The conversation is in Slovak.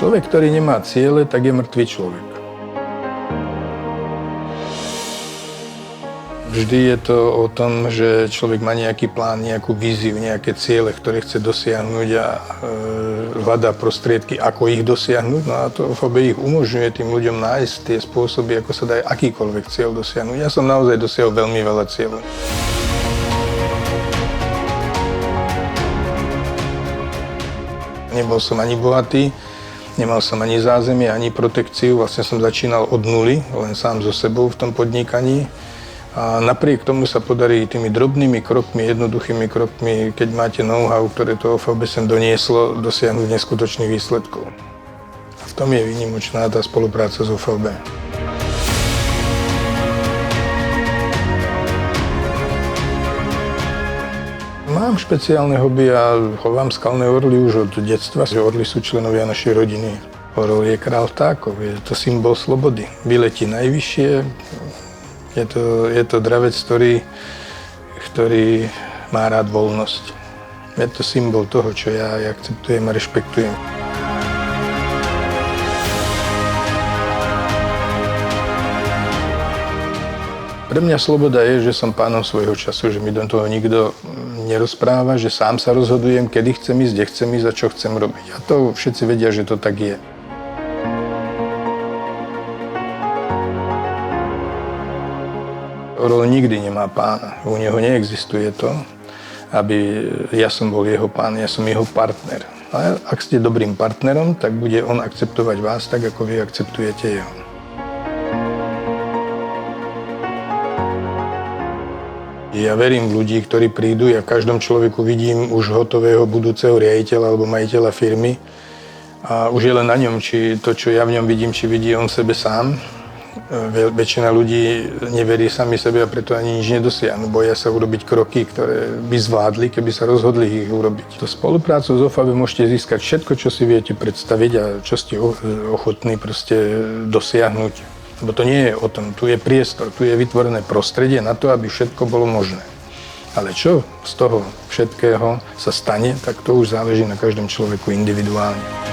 Človek, ktorý nemá ciele, tak je mŕtvý človek. Vždy je to o tom, že človek má nejaký plán, nejakú víziu, nejaké ciele, ktoré chce dosiahnuť a e, hľadá prostriedky, ako ich dosiahnuť. No a to FOB ich umožňuje tým ľuďom nájsť tie spôsoby, ako sa dá akýkoľvek cieľ dosiahnuť. Ja som naozaj dosiahol veľmi veľa cieľov. Nebol som ani bohatý, nemal som ani zázemie, ani protekciu. Vlastne som začínal od nuly, len sám so sebou v tom podnikaní. A napriek tomu sa podarí tými drobnými krokmi, jednoduchými krokmi, keď máte know-how, ktoré to OFB sem donieslo, dosiahnuť neskutočných výsledkov. A v tom je výnimočná tá spolupráca s OFB. Mám špeciálne hobby a chovám skalné orly už od detstva. Orly sú členovia našej rodiny. Orol je král vtákov, je to symbol slobody. Vyletí najvyššie, je to, je to dravec, ktorý, ktorý má rád voľnosť. Je to symbol toho, čo ja akceptujem a rešpektujem. Pre mňa sloboda je, že som pánom svojho času, že mi do toho nikto nerozpráva, že sám sa rozhodujem, kedy chcem ísť, kde chcem ísť a čo chcem robiť. A to všetci vedia, že to tak je. Orol nikdy nemá pána. U neho neexistuje to, aby ja som bol jeho pán, ja som jeho partner. A ak ste dobrým partnerom, tak bude on akceptovať vás tak, ako vy akceptujete jeho. Ja verím v ľudí, ktorí prídu, ja v každom človeku vidím už hotového budúceho riaditeľa alebo majiteľa firmy. A už je len na ňom, či to, čo ja v ňom vidím, či vidí on sebe sám väčšina ľudí neverí sami sebe a preto ani nič nedosiahnu. Boja sa urobiť kroky, ktoré by zvládli, keby sa rozhodli ich urobiť. To spoluprácu s OFAB môžete získať všetko, čo si viete predstaviť a čo ste ochotní proste dosiahnuť. Lebo to nie je o tom, tu je priestor, tu je vytvorené prostredie na to, aby všetko bolo možné. Ale čo z toho všetkého sa stane, tak to už záleží na každom človeku individuálne.